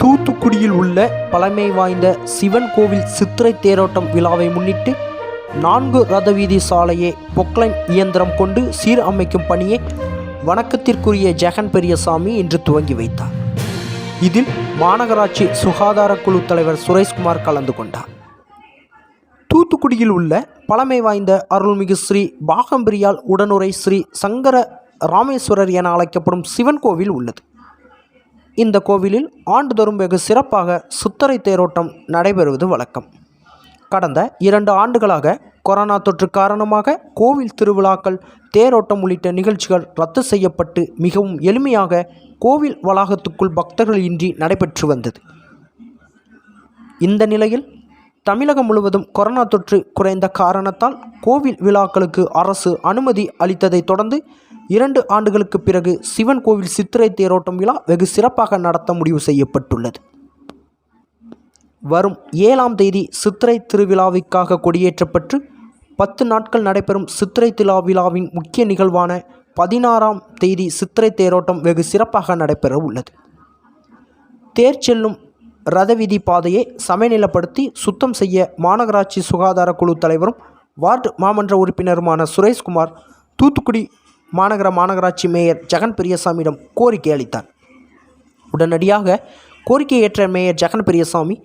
தூத்துக்குடியில் உள்ள பழமை வாய்ந்த சிவன் கோவில் சித்திரை தேரோட்டம் விழாவை முன்னிட்டு நான்கு ரதவீதி சாலையை பொக்லைன் இயந்திரம் கொண்டு சீர் அமைக்கும் பணியை வணக்கத்திற்குரிய ஜெகன் பெரியசாமி இன்று துவங்கி வைத்தார். இதில் மாநகராட்சி சுகாதார குழு தலைவர் சுரேஷ்குமார் கலந்து கொண்டார். தூத்துக்குடியில் உள்ள பழமை வாய்ந்த அருள்மிகு ஸ்ரீ பாகம்பிரியால் உடனுரை ஸ்ரீ சங்கர ராமேஸ்வரர் என அழைக்கப்படும் சிவன் கோவில் உள்ளது. இந்த கோவிலில் ஆண்டுதோறும் வெகு சிறப்பாக சுத்தரை தேரோட்டம் நடைபெறுவது வழக்கம். கடந்த இரண்டு ஆண்டுகளாக கொரோனா தொற்று காரணமாக கோவில் திருவிழாக்கள் தேரோட்டம் உள்ளிட்ட நிகழ்ச்சிகள் ரத்து செய்யப்பட்டு மிகவும் எளிமையாக கோவில் வளாகத்துக்குள் பக்தர்கள் இன்றி நடைபெற்று வந்தது. இந்த நிலையில் தமிழகம் முழுவதும் கொரோனா தொற்று குறைந்த காரணத்தால் கோவில் விழாக்களுக்கு அரசு அனுமதி அளித்ததைத் தொடர்ந்து இரண்டு ஆண்டுகளுக்கு பிறகு சிவன் கோவில் சித்திரை தேரோட்டம் விழா வெகு சிறப்பாக நடத்த முடிவு செய்யப்பட்டுள்ளது. வரும் ஏழாம் தேதி சித்திரை திருவிழாவிற்காக கொடியேற்றப்பட்டு பத்து நாட்கள் நடைபெறும் சித்திரை திலா விழாவின் முக்கிய நிகழ்வான பதினாறாம் தேதி சித்திரை தேரோட்டம் வெகு சிறப்பாக நடைபெற உள்ளது. தேர் செல்லும் ரதவீதி பாதையை சமநிலப்படுத்தி சுத்தம் செய்ய மாநகராட்சி சுகாதார குழு தலைவரும் வார்டு மாமன்ற உறுப்பினருமான சுரேஷ்குமார் தூத்துக்குடி மாநகர மாநகராட்சி மேயர் ஜெகன் பெரியசாமியிடம் கோரிக்கை அளித்தார். உடனடியாக கோரிக்கை ஏற்ற மேயர் ஜெகன் பெரியசாமி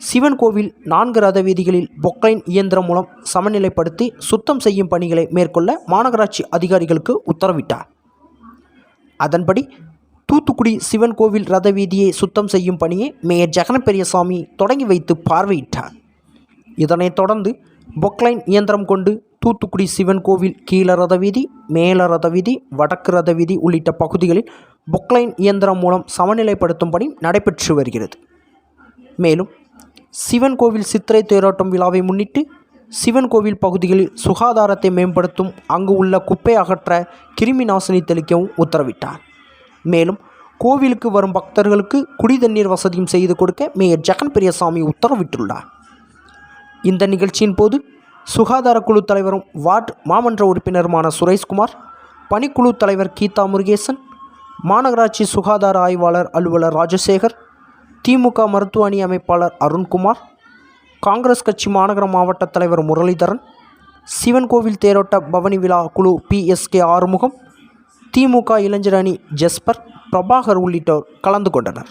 சிவன் கோவில் நான்கு ரத வீதிகளில் பொக்லைன் இயந்திரம் மூலம் சமநிலைப்படுத்தி சுத்தம் செய்யும் பணிகளை மேற்கொள்ள மாநகராட்சி அதிகாரிகளுக்கு உத்தரவிட்டார். அதன்படி தூத்துக்குடி சிவன் கோவில் ரத வீதியை சுத்தம் செய்யும் பணியை மேயர் ஜெகன பெரியசாமி தொடங்கி வைத்து பார்வையிட்டார். இதனைத் தொடர்ந்து பொக்லைன் இயந்திரம் கொண்டு தூத்துக்குடி சிவன் கோவில் கீழ ரத வீதி மேல ரத வீதி வடக்கு ரத வீதி உள்ளிட்ட பகுதிகளில் பொக்லைன் இயந்திரம் மூலம் சமநிலைப்படுத்தும் பணி நடைபெற்று வருகிறது. மேலும் சிவன் கோவில் சித்திரை தேரோட்டம் விழாவை முன்னிட்டு சிவன் கோவில் பகுதிகளில் சுகாதாரத்தை மேம்படுத்தும் அங்கு உள்ள குப்பை அகற்ற கிருமி நாசினி தெளிக்கவும் உத்தரவிட்டார். மேலும் கோவிலுக்கு வரும் பக்தர்களுக்கு குடி தண்ணீர் வசதியும் செய்து கொடுக்க மேயர் ஜெகன் பெரியசாமி உத்தரவிட்டுள்ளார். இந்த நிகழ்ச்சியின் போது சுகாதார குழு தலைவரும் வார்டு மாமன்ற உறுப்பினருமான சுரேஷ்குமார் பணிக்குழு தலைவர் கீதா முருகேசன் மாநகராட்சி சுகாதார ஆய்வாளர் அலுவலர் ராஜசேகர் திமுக மருத்துவ அணி அமைப்பாளர் அருண்குமார் காங்கிரஸ் கட்சி மாநகர மாவட்ட தலைவர் முரளிதரன் சிவன் கோவில் தேரோட்ட பவனி விழா குழு பிஎஸ்கே ஆறுமுகம் திமுக இளைஞர் அணி ஜெஸ்பர் பிரபாகர் உள்ளிட்டோர் கலந்து கொண்டனர்.